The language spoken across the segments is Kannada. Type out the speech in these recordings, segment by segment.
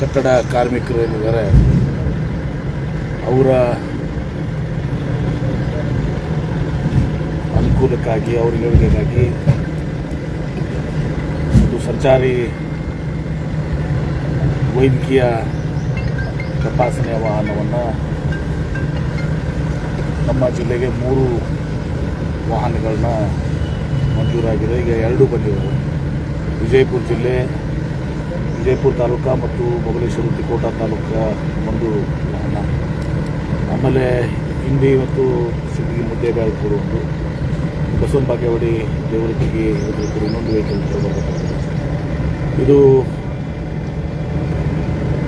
ಕಟ್ಟಡ ಕಾರ್ಮಿಕರು ಏನಿದ್ದಾರೆ, ಅವರ ಅನುಕೂಲಕ್ಕಾಗಿ, ಅವ್ರ ಒಂದು ಸಂಚಾರಿ ವೈದ್ಯಕೀಯ ತಪಾಸಣೆಯ ವಾಹನವನ್ನು ನಮ್ಮ ಜಿಲ್ಲೆಗೆ ಮೂರು ವಾಹನಗಳನ್ನ ಮಂಜೂರಾಗಿದೆ. ಈಗ ಎರಡು ಬಂದಿವೆ. ವಿಜಯಪುರ ಜಿಲ್ಲೆ ವಿಜಯಪುರ ತಾಲೂಕು ಮತ್ತು ಮೊಗಲೇಶ್ವರ ತಿಕೋಟ ತಾಲೂಕು ಒಂದು ಆಮೇಲೆ ಹಿಂದಿ ಮತ್ತು ಸಿಂದಗಿ ಮುದ್ದೇಬೇಳ್ಪುರ ಒಂದು ಬಸವನ ಬಾಗೇವಾಡಿ ದೇವರ ಇದ್ರ ಕೂಡ ಇನ್ನೊಂದು ವೆಹಿಕಲ್ ಬರಬೇಕಾಗಿದೆ ಇದು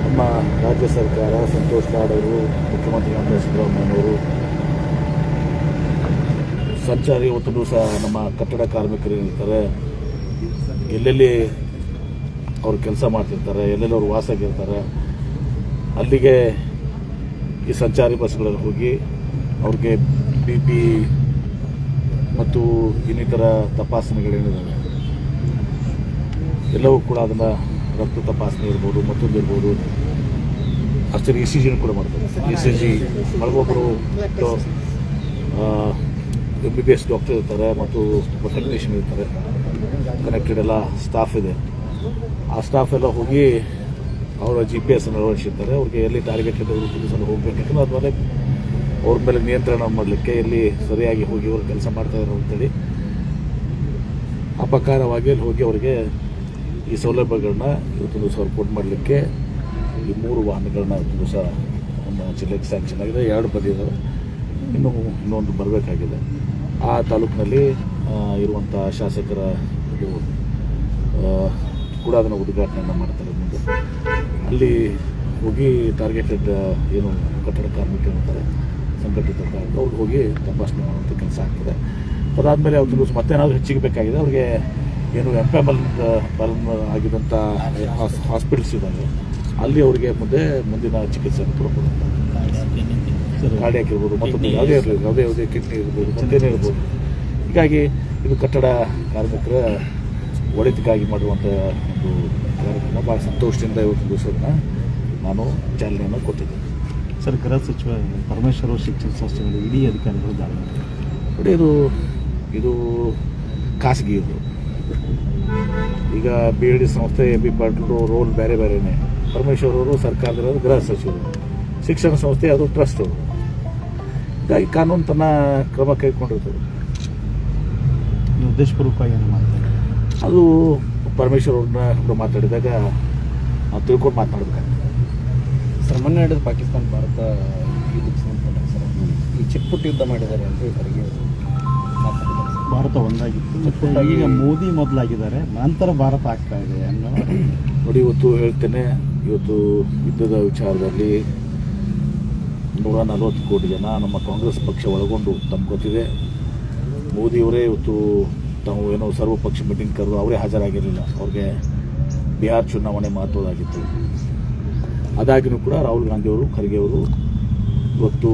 ನಮ್ಮ ರಾಜ್ಯ ಸರ್ಕಾರ ಸಂತೋಷ್ ಲಾಡ್ ಅವರು, ಮುಖ್ಯಮಂತ್ರಿ ನಾರಾಯಣ ಸಿದ್ದರಾಮಯ್ಯನವರು ಸಂಚಾರಿ ಇವತ್ತು ಸಹ ನಮ್ಮ ಕಟ್ಟಡ ಕಾರ್ಮಿಕರು ಇರ್ತಾರೆ ಎಲ್ಲೆಲ್ಲಿ ಅವ್ರು ಕೆಲಸ ಮಾಡ್ತಿರ್ತಾರೆ ಎಲ್ಲೆಲ್ಲಿ ಅವ್ರು ವಾಸ ಆಗಿರ್ತಾರೆ ಅಲ್ಲಿಗೆ ಈ ಸಂಚಾರಿ ಬಸ್ಗಳಲ್ಲಿ ಹೋಗಿ ಅವ್ರಿಗೆ ಬಿ ಪಿ ಮತ್ತು ಇನ್ನಿತರ ತಪಾಸಣೆಗಳೇನಿದ್ದಾವೆ ಎಲ್ಲವೂ ಕೂಡ ಅದನ್ನು ರಕ್ತ ತಪಾಸಣೆ ಇರ್ಬೋದು ಮತ್ತೊಂದು ಇರ್ಬೋದು ಅಷ್ಟೇ ಇ ಸಿ ಜಿನೂ ಕೂಡ ಮಾಡ್ತಾರೆ. ಇ ಸಿ ಜಿ ಒಬ್ಬರು M B B S doctor ಇರ್ತಾರೆ ಮತ್ತು ಟೆಕ್ನಿಷಿಯನ್ ಇರ್ತಾರೆ. ಕನೆಕ್ಟೆಡ್ ಎಲ್ಲ ಸ್ಟಾಫ್ ಇದೆ. ಆ ಸ್ಟಾಫ್ ಎಲ್ಲ ಹೋಗಿ ಅವರ ಜಿ ಪಿ ಎಸ್ ಅಳವಡಿಸಿರ್ತಾರೆ. ಅವ್ರಿಗೆ ಎಲ್ಲಿ ಟಾರ್ಗೆಟ್ ಇದೆ ಸಲ ಹೋಗ್ಬೇಕಂದ್ರೆ ಅದ್ಮೇಲೆ ಅವ್ರ ಮೇಲೆ ನಿಯಂತ್ರಣ ಮಾಡಲಿಕ್ಕೆ ಎಲ್ಲಿ ಸರಿಯಾಗಿ ಹೋಗಿ ಅವರು ಕೆಲಸ ಮಾಡ್ತಾ ಇರೋ ಅಂತೇಳಿ ಅಪಕಾರವಾಗಿ ಅಲ್ಲಿ ಹೋಗಿ ಅವರಿಗೆ ಈ ಸೌಲಭ್ಯಗಳನ್ನ ಇವತ್ತೊಂದು ದಿವಸ ರಿಪೋರ್ಟ್ ಮಾಡಲಿಕ್ಕೆ ಈ ಮೂರು ವಾಹನಗಳನ್ನ ಇವತ್ತು ದಿವಸ ನಮ್ಮ ಜಿಲ್ಲೆಗೆ ಸ್ಯಾಂಕ್ಷನ್ ಆಗಿದೆ. ಎರಡು ಬಂದಿದ್ದಾವೆ ಇನ್ನೂ ಇನ್ನೊಂದು ಬರಬೇಕಾಗಿದೆ. ಆ ತಾಲೂಕಿನಲ್ಲಿ ಇರುವಂಥ ಶಾಸಕರ ಇದು ಕೂಡ ಅದನ್ನು ಉದ್ಘಾಟನೆಯನ್ನು ಮಾಡ್ತಾರೆ ಮುಂದೆ. ಅಲ್ಲಿ ಹೋಗಿ ಟಾರ್ಗೆಟೆಡ್ ಏನು ಕಟ್ಟಡ ಕಾರ್ಮಿಕರು ಅಂತಾರೆ, ಸಂಘಟಿತ ಕಾರ್ಮಿಕರು ಅವ್ರಿಗೆ ಹೋಗಿ ತಪಾಸಣೆ ಮಾಡುವಂಥ ಕೆಲಸ ಆಗ್ತದೆ. ಅದಾದಮೇಲೆ ಅವ್ರಿಗೆ ಮತ್ತೆ ಮತ್ತೇನಾದರೂ ಹೆಚ್ಚಿಗೆ ಬೇಕಾಗಿದೆ, ಅವ್ರಿಗೆ ಏನು ಎಂ ಪಿ ಎಲ್ ಆಗಿದ್ದಂಥ ಹಾಸ್ಪಿಟಲ್ಸ್ ಇದ್ದಾವೆ. ಅಲ್ಲಿ ಅವರಿಗೆ ಮುಂದೆ ಮುಂದಿನ ಚಿಕಿತ್ಸೆಯನ್ನು ಕೊಡ್ಬೋದು. ಗಾಡಿ ಹಾಕಿರ್ಬೋದು ಮತ್ತೊಂದು ಯಾವುದೇ ಇರಲಿ, ಯಾವುದೇ ಯಾವುದೇ ಕಿಡ್ನಿ ಇರ್ಬೋದು, ಮತ್ತೇನೇ ಇರ್ಬೋದು. ಹೀಗಾಗಿ ಇದು ಕಟ್ಟಡ ಕಾರ್ಮಿಕರ ಒಳಿತಿಗಾಗಿ ಮಾಡುವಂಥ ಒಂದು ಕಾರ್ಯಕ್ರಮ. ಭಾಳ ಸಂತೋಷದಿಂದ ಇವತ್ತು ದಿವಸವನ್ನು ನಾನು ಚಾಲನೆಯನ್ನು ಕೊಟ್ಟಿದ್ದೇನೆ. ಸರ್ ಗೃಹ ಸಚಿವ ಪರಮೇಶ್ವರ ಅವರು ಶಿಕ್ಷಣ ಸಂಸ್ಥೆಗಳು ಇಡೀ ಅಧಿಕಾರಿಗಳು ದಾಳಿ. ನೋಡಿ ಇದು ಇದು ಖಾಸಗಿ ಇದು. ಈಗ ಬಿ ಎಲ್ ಡಿ ಸಂಸ್ಥೆ ಎ ಬಿ ಪಾಟೀಲ್ ರೋಲ್ ಬೇರೆ ಬೇರೆನೇ. ಪರಮೇಶ್ವರ್ ಅವರು ಸರ್ಕಾರದ ಗೃಹ ಸಚಿವರು. ಶಿಕ್ಷಣ ಸಂಸ್ಥೆ ಅದು ಟ್ರಸ್ಟ್ ಅವರು. ಹೀಗಾಗಿ ಕಾನೂನು ತನ್ನ ಕ್ರಮ ಕೈಗೊಂಡಿರ್ತದೆ. ಉದ್ದೇಶಪೂರ್ವಕವಾಗಿ ಏನು ಮಾಡ್ತಾರೆ? ಅದು ಪರಮೇಶ್ವರ್ ಅವ್ರನ್ನ ಕೂಡ ಮಾತಾಡಿದಾಗ ನಾವು ತಿಳ್ಕೊಂಡು ಮಾತನಾಡ್ಬೇಕಾಗ್ತದೆ ಸರ್ ಮೊನ್ನೆ ನಡೆದ ಪಾಕಿಸ್ತಾನ ಭಾರತ ಇದಕ್ಕೆ ಸಂಬಂಧಪಟ್ಟ ಸರ್ ಈ ಚಿಕ್ಕಪುಟ್ಟ ಯುದ್ಧ ಮಾಡಿದ್ದಾರೆ ಅಂತ ಇವರಿಗೆ ಭಾರತ ಒಂದಾಗಿತ್ತು ಈಗ ಮೋದಿ ಮೊದಲಾಗಿದ್ದಾರೆ ನಂತರ ಭಾರತ ಆಗ್ತಾ ಇದೆ ಅನ್ನೋ ನೋಡಿ ಇವತ್ತು ಹೇಳ್ತೇನೆ ಇವತ್ತು ಯುದ್ಧದ ವಿಚಾರದಲ್ಲಿ ನೂರ ನಲವತ್ತು ಕೋಟಿ ಜನ ನಮ್ಮ ಕಾಂಗ್ರೆಸ್ ಪಕ್ಷ ಒಳಗೊಂಡು ತಮ್ಮ ಗೊತ್ತಿದೆ. ಮೋದಿಯವರೇ ಇವತ್ತು ತಾವು ಏನೋ ಸರ್ವಪಕ್ಷ ಮೀಟಿಂಗ್ ಕರೆದು ಅವರೇ ಹಾಜರಾಗಿರಲಿಲ್ಲ. ಅವ್ರಿಗೆ ಬಿಹಾರ್ ಚುನಾವಣೆ ಮಹತ್ವದಾಗಿತ್ತು. ಅದಾಗಿನೂ ಕೂಡ ರಾಹುಲ್ ಗಾಂಧಿಯವರು ಖರ್ಗೆ ಅವರು ಇವತ್ತು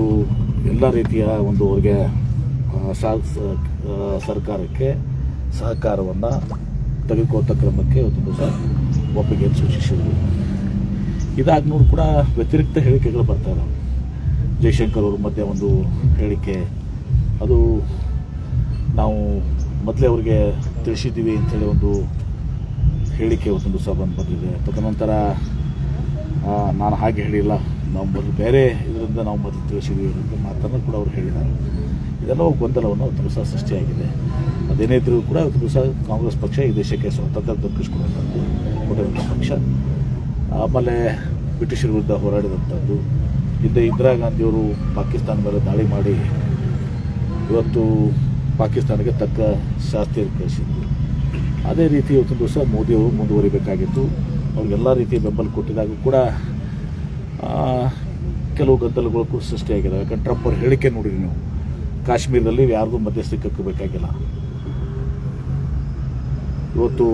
ಎಲ್ಲ ರೀತಿಯ ಒಂದು ಅವ್ರಿಗೆ ಸರ್ಕಾರಕ್ಕೆ ಸಹಕಾರವನ್ನು ತೆಗೆದುಕೊಳ್ತ ಕ್ರಮಕ್ಕೆ ಇವತ್ತು ಸಹ ಒಪ್ಪಿಗೆ ಸೂಚಿಸಿದರು. ಇದಾಗ್ನೂ ಕೂಡ ವ್ಯತಿರಿಕ್ತ ಹೇಳಿಕೆಗಳು ಬರ್ತಾ ಇದ್ದಾವೆ ಜೈಶಂಕರ್ ಅವರು ಮಧ್ಯೆ ಒಂದು ಹೇಳಿಕೆ. ಅದು ನಾವು ಮೊದಲೇ ಅವರಿಗೆ ತಿಳಿಸಿದ್ದೀವಿ ಅಂಥೇಳಿ ಒಂದು ಹೇಳಿಕೆ ಒಂದು ಸಹ ಬಂದು ಬಂದಿದೆ. ತದನಂತರ ನಾನು ಹಾಗೆ ಹೇಳಿಲ್ಲ. ನಾವು ಮೊದಲು ಬೇರೆ ಇದರಿಂದ ನಾವು ಮೊದಲು ತಿಳಿಸಿದ್ದೀವಿ ಅಂತ ಮಾತನ್ನು ಕೂಡ ಅವರು ಹೇಳಿದ್ದಾರೆ. ಇದೆಲ್ಲ ಗೊಂದಲವನ್ನು ಅವತ್ತು ಸಹ ಸೃಷ್ಟಿಯಾಗಿದೆ. ಅದೇನೇ ಇದ್ರೂ ಕೂಡ ಇವತ್ತು ಸಹ ಕಾಂಗ್ರೆಸ್ ಪಕ್ಷ ಈ ದೇಶಕ್ಕೆ ಸ್ವಾತಂತ್ರ್ಯ ದಕ್ಕಿಸ್ಕೊಡುವಂಥದ್ದು ಕೊಟ್ಟಿರುವಂಥ ಪಕ್ಷ. ಆಮೇಲೆ ಬ್ರಿಟಿಷರ ವಿರುದ್ಧ ಹೋರಾಡಿದಂಥದ್ದು. ಹಿಂದೆ ಇಂದಿರಾ ಗಾಂಧಿಯವರು ಪಾಕಿಸ್ತಾನ ಮೇಲೆ ದಾಳಿ ಮಾಡಿ ಇವತ್ತು ಪಾಕಿಸ್ತಾನಕ್ಕೆ ತಕ್ಕ ಶಾಸ್ತಿ ಕಳಿಸಿದ್ರು ಅದೇ ರೀತಿ ಇವತ್ತು ದಿವಸ ಮೋದಿಯವರು ಮುಂದುವರಿಬೇಕಾಗಿತ್ತು. ಅವ್ರಿಗೆಲ್ಲ ರೀತಿಯ ಬೆಂಬಲ ಕೊಟ್ಟಿದಾಗ ಕೂಡ ಕೆಲವು ಗದ್ದಲಗಳು ಸೃಷ್ಟಿಯಾಗಿದೆ ಯಾಕಂದ್ರೆ ಟ್ರಂಪ್ ಅವ್ರ ಹೇಳಿಕೆ ನೋಡಿರಿ ನೀವು. ಕಾಶ್ಮೀರದಲ್ಲಿ ಯಾರಿಗೂ ಮಧ್ಯಸ್ಥಿಕೆ ಬೇಕಾಗಿಲ್ಲ ಇವತ್ತು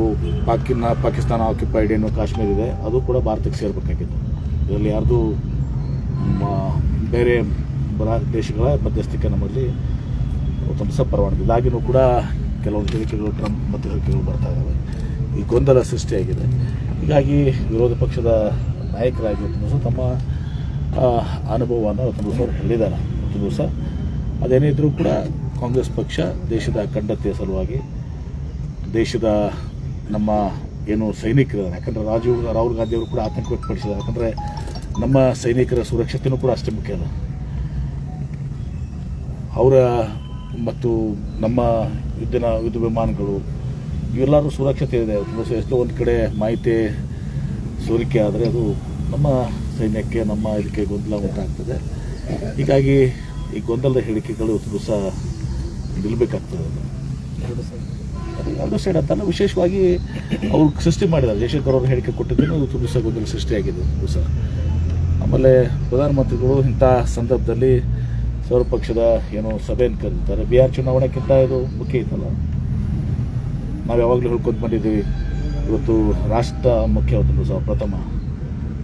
ಪಾಕಿನ ಪಾಕಿಸ್ತಾನ ಆಕ್ಯುಪೈಡ್ ಏನು ಕಾಶ್ಮೀರ ಇದೆ, ಅದು ಕೂಡ ಭಾರತಕ್ಕೆ ಸೇರಬೇಕಾಗಿತ್ತು. ಇದರಲ್ಲಿ ಯಾರ್ದು ಬೇರೆ ಬರ- ದೇಶಗಳ ಮಧ್ಯಸ್ಥಿಕೆ ನಮ್ಮಲ್ಲಿ ಸಹ ಪರವಾನಗಿ ಇದಾಗಿನೂ ಕೂಡ ಕೆಲವೊಂದು ಹೇಳಿಕೆಗಳು ಟ್ರಂಪ್ ಮತ್ತು ಹೇಳಿಕೆಗಳು ಬರ್ತಾ ಇದ್ದಾವೆ ಈ ಗೊಂದಲ ಸೃಷ್ಟಿಯಾಗಿದೆ. ಹೀಗಾಗಿ ವಿರೋಧ ಪಕ್ಷದ ನಾಯಕರಾಗಿ ದಿವಸ ತಮ್ಮ ಅನುಭವವನ್ನು ಇವತ್ತು ದಿವಸ ಹೇಳಿದ್ದಾರೆ. ಒಂದು ದಿವಸ ಅದೇನೇ ಇದ್ದರೂ ಕೂಡ ಕಾಂಗ್ರೆಸ್ ಪಕ್ಷ ದೇಶದ ಅಖಂಡತೆಯ ಸಲುವಾಗಿ ದೇಶದ ನಮ್ಮ ಏನು ಸೈನಿಕರಿದ್ದಾರೆ. ಯಾಕಂದರೆ ರಾಜೀವ್ ರಾಹುಲ್ ಗಾಂಧಿ ಅವರು ಕೂಡ ಆತಂಕ ವ್ಯಕ್ತಪಡಿಸಿದ್ದಾರೆ. ಯಾಕಂದರೆ ನಮ್ಮ ಸೈನಿಕರ ಸುರಕ್ಷತೆಯೂ ಕೂಡ ಅಷ್ಟೇ ಮುಖ್ಯ ಅದ ಅವರ ಮತ್ತು ನಮ್ಮ ಯುದ್ಧನ ಯುದ್ಧ ವಿಮಾನಗಳು ಇವೆಲ್ಲರೂ ಸುರಕ್ಷತೆ ಇದೆ. ಎಷ್ಟೋ ಒಂದು ಕಡೆ ಮಾಹಿತಿ ಸೋರಿಕೆ ಆದರೆ ಅದು ನಮ್ಮ ಸೈನ್ಯಕ್ಕೆ ನಮ್ಮ ಇದಕ್ಕೆ ಗೊಂದಲ ಉಂಟಾಗ್ತದೆ. ಹೀಗಾಗಿ ಈ ಗೊಂದಲದ ಹೇಳಿಕೆಗಳು ದಿವಸ ನಿಲ್ಲಬೇಕಾಗ್ತದೆ ಅದು. ಸೈಡ್. ಅಂತಲ್ಲ ವಿಶೇಷವಾಗಿ ಅವ್ರು ಸೃಷ್ಟಿ ಮಾಡಿದ್ದಾರೆ. ಜಯಶಂಕರ್ ಅವರು ಹೇಳಿಕೆ ಕೊಟ್ಟಿದ್ದೇನೆ ಇವತ್ತು ದಿವಸ ಗೊಂದಲ ಸೃಷ್ಟಿಯಾಗಿದೆ ದಿವಸ. ಆಮೇಲೆ ಪ್ರಧಾನಮಂತ್ರಿಗಳು ಇಂಥ ಸಂದರ್ಭದಲ್ಲಿ ಸರ್ವ ಪಕ್ಷದ ಏನು ಸಭೆಯನ್ನು ಕರೀತಾರೆ. ಬಿಹಾರ್ ಚುನಾವಣೆಗಿಂತ ಇದು ಮುಖ್ಯ ಇತ್ತಲ್ಲ ನಾವು ಯಾವಾಗಲೂ ಹೇಳ್ಕೊಂಡು ಬಂದಿದ್ದೀವಿ. ಇವತ್ತು ರಾಷ್ಟ್ರ ಮುಖ್ಯ ದಿವಸ ಪ್ರಥಮ.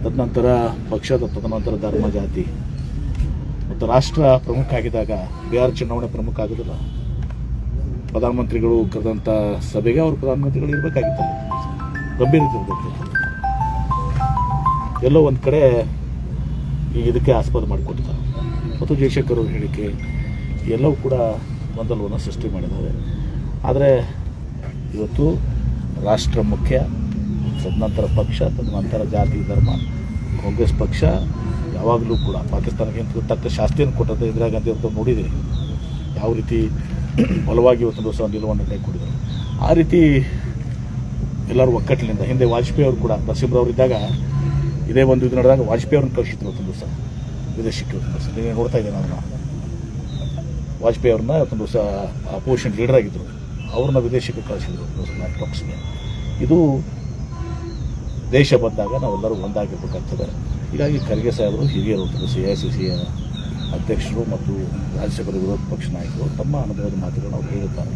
ತದನಂತರ ಪಕ್ಷದ ತದನಂತರ ಧರ್ಮ, ಜಾತಿ. ಮತ್ತು ರಾಷ್ಟ್ರ ಪ್ರಮುಖ ಆಗಿದ್ದಾಗ ಬಿಹಾರ್ ಚುನಾವಣೆ ಪ್ರಮುಖ ಆಗೋದಿಲ್ಲ. ಪ್ರಧಾನಮಂತ್ರಿಗಳು ಕರೆದಂಥ ಸಭೆಗೆ ಅವರು ಪ್ರಧಾನಮಂತ್ರಿಗಳು ಇರಬೇಕಾಗಿತ್ತಲ್ಲ ಗಂಭೀರತೆ ಇರಬೇಕು. ಎಲ್ಲೋ ಒಂದು ಕಡೆ ಈಗ ಇದಕ್ಕೆ ಆಸ್ಪದ ಮಾಡಿಕೊಟ್ಟಿದ್ದಾರೆ ಮತ್ತು ಜಯಶಂಕರ್ ಅವ್ರ ಹೇಳಿಕೆ, ಎಲ್ಲವೂ ಕೂಡ ಗೊಂದಲವನ್ನು ಸೃಷ್ಟಿ ಮಾಡಿದ್ದಾರೆ. ಆದರೆ ಇವತ್ತು ರಾಷ್ಟ್ರ ಮುಖ್ಯ, ತದನಂತರ ಪಕ್ಷ, ತದನಂತರ ಜಾತಿ, ಧರ್ಮ, ಕಾಂಗ್ರೆಸ್ ಪಕ್ಷ, ಯಾವಾಗಲೂ ಕೂಡ ಪಾಕಿಸ್ತಾನಕ್ಕೆ ತಕ್ಕ ಶಾಸ್ತಿಯನ್ನು ಕೊಟ್ಟಂತ ಇಂದಿರಾ ಗಾಂಧಿ ಅವ್ರದ್ದು ನೋಡಿದೆ. ಯಾವ ರೀತಿ ಬಲವಾಗಿ ಇವತ್ತು ದಿವಸ ನಿಲುವನ್ನು ಕೈಗೊಂಡಿದ್ರು ಆ ರೀತಿ ಎಲ್ಲರೂ ಒಕ್ಕಟ್ಟಿನಿಂದ ಹಿಂದೆ ವಾಜಪೇಯಿ ಅವರು ಕೂಡ ನರಸಿಂಹರವ್ರು ಇದ್ದಾಗ, ಇದೇ ಒಂದು ಇದು ನಡೆದಾಗ ವಾಜಪೇಯಿ ಅವ್ರನ್ನ ಕಳಿಸಿದ್ರು ಒಂದು ದಿವಸ ವಿದೇಶಕ್ಕೆ ನೀವು ನೋಡ್ತಾ ಇದ್ದೀನಿ ನಾನು ವಾಜಪೇಯಿ ಅವ್ರನ್ನ ಒಂದು ಸಹ ಅಪೋಸಿಷನ್ ಲೀಡರ್ ಆಗಿದ್ದರು ಅವ್ರನ್ನ ವಿದೇಶಕ್ಕೆ ಕಳಿಸಿದ್ರು. ಟಾಕ್ಸ್ಗೆ ಇದು ದೇಶ ಬಂದಾಗ ನಾವೆಲ್ಲರೂ ಒಂದಾಗಿರ್ಬೇಕಾಗ್ತದೆ. ಹೀಗಾಗಿ ಖರ್ಗೆ ಸಾಹೇಬರು, ಹಿರಿಯರು ಸಿ ಐ ಸಿ ಸಿಯ ಅಧ್ಯಕ್ಷರು ಮತ್ತು ರಾಜ್ಯಸಭೆಯ ವಿರೋಧ ಪಕ್ಷ ನಾಯಕರು ತಮ್ಮ ಅನುಭವದ ಮಾತುಗಳನ್ನು ಅವರು ಹೇಳುತ್ತಾರೆ.